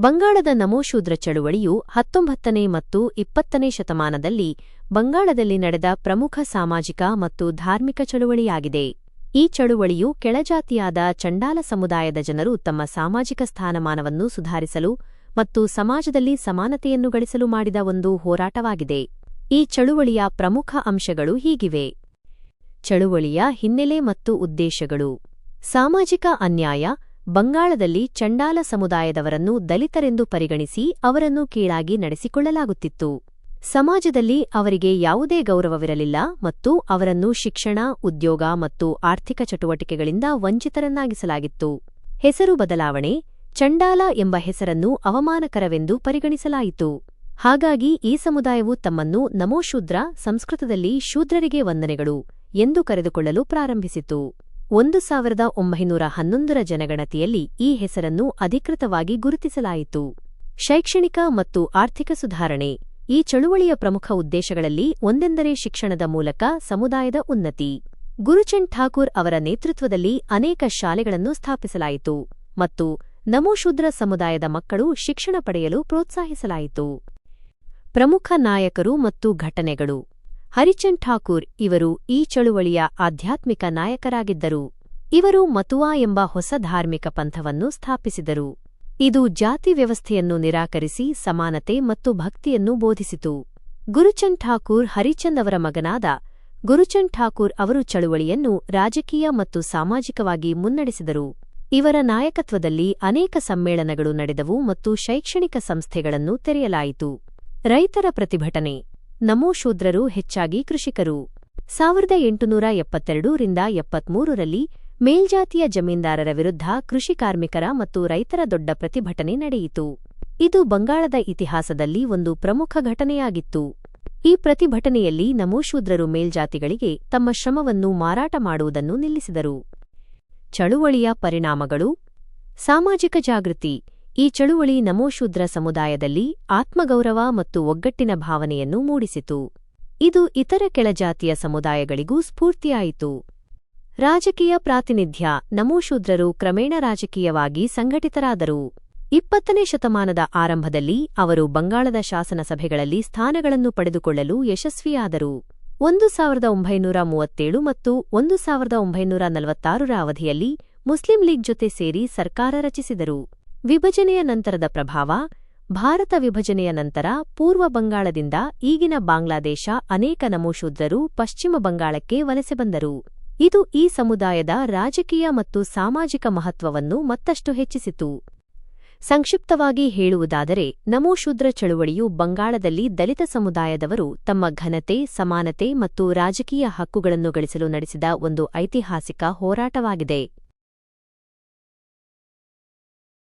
ಬಂಗಾಳದ ನಮೋಶೂದ್ರ ಚಳುವಳಿಯು ಹತ್ತೊಂಬತ್ತನೇ ಮತ್ತು ಇಪ್ಪತ್ತನೇ ಶತಮಾನದಲ್ಲಿ ಬಂಗಾಳದಲ್ಲಿ ನಡೆದ ಪ್ರಮುಖ ಸಾಮಾಜಿಕ ಮತ್ತು ಧಾರ್ಮಿಕ ಚಳುವಳಿಯಾಗಿದೆ. ಈ ಚಳುವಳಿಯು ಕೆಳಜಾತಿಯಾದ ಚಂಡಾಲ ಸಮುದಾಯದ ಜನರು ತಮ್ಮ ಸಾಮಾಜಿಕ ಸ್ಥಾನಮಾನವನ್ನು ಸುಧಾರಿಸಲು ಮತ್ತು ಸಮಾಜದಲ್ಲಿ ಸಮಾನತೆಯನ್ನು ಗಳಿಸಲು ಮಾಡಿದ ಒಂದು ಹೋರಾಟವಾಗಿದೆ. ಈ ಚಳುವಳಿಯ ಪ್ರಮುಖ ಅಂಶಗಳು ಹೀಗಿವೆ. ಚಳುವಳಿಯ ಹಿನ್ನೆಲೆ ಮತ್ತು ಉದ್ದೇಶಗಳು. ಸಾಮಾಜಿಕ ಅನ್ಯಾಯ ಬಂಗಾಳದಲ್ಲಿ ಚಂಡಾಲ ಸಮುದಾಯದವರನ್ನು ದಲಿತರೆಂದು ಪರಿಗಣಿಸಿ ಅವರನ್ನು ಕೀಳಾಗಿ ನಡೆಸಿಕೊಳ್ಳಲಾಗುತ್ತಿತ್ತು. ಸಮಾಜದಲ್ಲಿ ಅವರಿಗೆ ಯಾವುದೇ ಗೌರವವಿರಲಿಲ್ಲ ಮತ್ತು ಅವರನ್ನು ಶಿಕ್ಷಣ, ಉದ್ಯೋಗ ಮತ್ತು ಆರ್ಥಿಕ ಚಟುವಟಿಕೆಗಳಿಂದ ವಂಚಿತರನ್ನಾಗಿಸಲಾಗಿತ್ತು. ಹೆಸರು ಬದಲಾವಣೆ, ಚಂಡಾಲ ಎಂಬ ಹೆಸರನ್ನು ಅವಮಾನಕರವೆಂದು ಪರಿಗಣಿಸಲಾಯಿತು. ಹಾಗಾಗಿ ಈ ಸಮುದಾಯವು ತಮ್ಮನ್ನು ನಮೋಶೂದ್ರ, ಸಂಸ್ಕೃತದಲ್ಲಿ ಶೂದ್ರರಿಗೆ ವಂದನೆಗಳು ಎಂದು ಕರೆದುಕೊಳ್ಳಲು ಪ್ರಾರಂಭಿಸಿತು. ಒಂದು ಸಾವಿರದ ಒಂಬೈನೂರ ಹನ್ನೊಂದರ ಜನಗಣತಿಯಲ್ಲಿ ಈ ಹೆಸರನ್ನು ಅಧಿಕೃತವಾಗಿ ಗುರುತಿಸಲಾಯಿತು. ಶೈಕ್ಷಣಿಕ ಮತ್ತು ಆರ್ಥಿಕ ಸುಧಾರಣೆ ಈ ಚಳುವಳಿಯ ಪ್ರಮುಖ ಉದ್ದೇಶಗಳಲ್ಲಿ ಒಂದೆಂದರೆ ಶಿಕ್ಷಣದ ಮೂಲಕ ಸಮುದಾಯದ ಉನ್ನತಿ. ಗುರುಚಂದ್ ಠಾಕೂರ್ ಅವರ ನೇತೃತ್ವದಲ್ಲಿ ಅನೇಕ ಶಾಲೆಗಳನ್ನು ಸ್ಥಾಪಿಸಲಾಯಿತು ಮತ್ತು ನಮೋಶೂದ್ರ ಸಮುದಾಯದ ಮಕ್ಕಳು ಶಿಕ್ಷಣ ಪಡೆಯಲು ಪ್ರೋತ್ಸಾಹಿಸಲಾಯಿತು. ಪ್ರಮುಖ ನಾಯಕರು ಮತ್ತು ಘಟನೆಗಳು ಹರಿಚಂದ್ ಠಾಕೂರ್ ಇವರು ಈ ಚಳುವಳಿಯ ಆಧ್ಯಾತ್ಮಿಕ ನಾಯಕರಾಗಿದ್ದರು. ಇವರು ಮತುವಾ ಎಂಬ ಹೊಸ ಧಾರ್ಮಿಕ ಪಂಥವನ್ನು ಸ್ಥಾಪಿಸಿದರು. ಇದು ಜಾತಿ ವ್ಯವಸ್ಥೆಯನ್ನು ನಿರಾಕರಿಸಿ ಸಮಾನತೆ ಮತ್ತು ಭಕ್ತಿಯನ್ನು ಬೋಧಿಸಿತು. ಗುರುಚಂದ್ ಠಾಕೂರ್ ಹರಿಚಂದ್ ಅವರ ಮಗನಾದ ಗುರುಚಂದ್ ಠಾಕೂರ್ ಅವರು ಚಳುವಳಿಯನ್ನು ರಾಜಕೀಯ ಮತ್ತು ಸಾಮಾಜಿಕವಾಗಿ ಮುನ್ನಡೆಸಿದರು. ಇವರ ನಾಯಕತ್ವದಲ್ಲಿ ಅನೇಕ ಸಮ್ಮೇಳನಗಳು ನಡೆದವು ಮತ್ತು ಶೈಕ್ಷಣಿಕ ಸಂಸ್ಥೆಗಳನ್ನು ತೆರೆಯಲಾಯಿತು. ರೈತರ ಪ್ರತಿಭಟನೆ ನಮೋಶೂದ್ರರು ಹೆಚ್ಚಾಗಿ ಕೃಷಿಕರು. ಸಾವಿರದ ಎಂಟುನೂರ ಎಪ್ಪತ್ತೆರಡು ರಿಂದ ಎಪ್ಪತ್ಮೂರರಲ್ಲಿ ಮೇಲ್ಜಾತಿಯ ಜಮೀನ್ದಾರರ ವಿರುದ್ಧ ಕೃಷಿ ಕಾರ್ಮಿಕರ ಮತ್ತು ರೈತರ ದೊಡ್ಡ ಪ್ರತಿಭಟನೆ ನಡೆಯಿತು. ಇದು ಬಂಗಾಳದ ಇತಿಹಾಸದಲ್ಲಿ ಒಂದು ಪ್ರಮುಖ ಘಟನೆಯಾಗಿತ್ತು. ಈ ಪ್ರತಿಭಟನೆಯಲ್ಲಿ ನಮೋಶೂದ್ರರು ಮೇಲ್ಜಾತಿಗಳಿಗೆ ತಮ್ಮ ಶ್ರಮವನ್ನು ಮಾರಾಟ ಮಾಡುವುದನ್ನು ನಿಲ್ಲಿಸಿದರು. ಚಳುವಳಿಯ ಪರಿಣಾಮಗಳು, ಸಾಮಾಜಿಕ ಜಾಗೃತಿ ಈ ಚಳುವಳಿ ನಮೋಶೂದ್ರ ಸಮುದಾಯದಲ್ಲಿ ಆತ್ಮಗೌರವ ಮತ್ತು ಒಗ್ಗಟ್ಟಿನ ಭಾವನೆಯನ್ನು ಮೂಡಿಸಿತು. ಇದು ಇತರ ಕೆಳಜಾತಿಯ ಸಮುದಾಯಗಳಿಗೂ ಸ್ಫೂರ್ತಿಯಾಯಿತು. ರಾಜಕೀಯ ಪ್ರಾತಿನಿಧ್ಯ ನಮೋಶೂದ್ರರು ಕ್ರಮೇಣ ರಾಜಕೀಯವಾಗಿ ಸಂಘಟಿತರಾದರು. ಇಪ್ಪತ್ತನೇ ಶತಮಾನದ ಆರಂಭದಲ್ಲಿ ಅವರು ಬಂಗಾಳದ ಶಾಸನ ಸಭೆಗಳಲ್ಲಿ ಸ್ಥಾನಗಳನ್ನು ಪಡೆದುಕೊಳ್ಳಲು ಯಶಸ್ವಿಯಾದರು. ಒಂದು ಸಾವಿರದ ಒಂಬೈನೂರ ಮೂವತ್ತೇಳು ಮತ್ತು ಒಂದು ಸಾವಿರದ ಒಂಬೈನೂರ ನಲವತ್ತಾರರ ಅವಧಿಯಲ್ಲಿ ಮುಸ್ಲಿಂ ಲೀಗ್ ಜೊತೆ ಸೇರಿ ಸರ್ಕಾರ ರಚಿಸಿದರು. ವಿಭಜನೆಯ ನಂತರದ ಪ್ರಭಾವ, ಭಾರತ ವಿಭಜನೆಯ ನಂತರ ಪೂರ್ವ ಬಂಗಾಳದಿಂದ ಈಗಿನ ಬಾಂಗ್ಲಾದೇಶ ಅನೇಕ ನಮೋಶೂದ್ರರು ಪಶ್ಚಿಮ ಬಂಗಾಳಕ್ಕೆ ವಲಸೆ ಬಂದರು. ಇದು ಈ ಸಮುದಾಯದ ರಾಜಕೀಯ ಮತ್ತು ಸಾಮಾಜಿಕ ಮಹತ್ವವನ್ನು ಮತ್ತಷ್ಟು ಹೆಚ್ಚಿಸಿತು. ಸಂಕ್ಷಿಪ್ತವಾಗಿ ಹೇಳುವುದಾದರೆ, ನಮೋಶೂದ್ರ ಚಳುವಳಿಯು ಬಂಗಾಳದಲ್ಲಿ ದಲಿತ ಸಮುದಾಯದವರು ತಮ್ಮ ಘನತೆ, ಸಮಾನತೆ ಮತ್ತು ರಾಜಕೀಯ ಹಕ್ಕುಗಳನ್ನು ಗಳಿಸಲು ನಡೆಸಿದ ಒಂದು ಐತಿಹಾಸಿಕ ಹೋರಾಟವಾಗಿದೆ.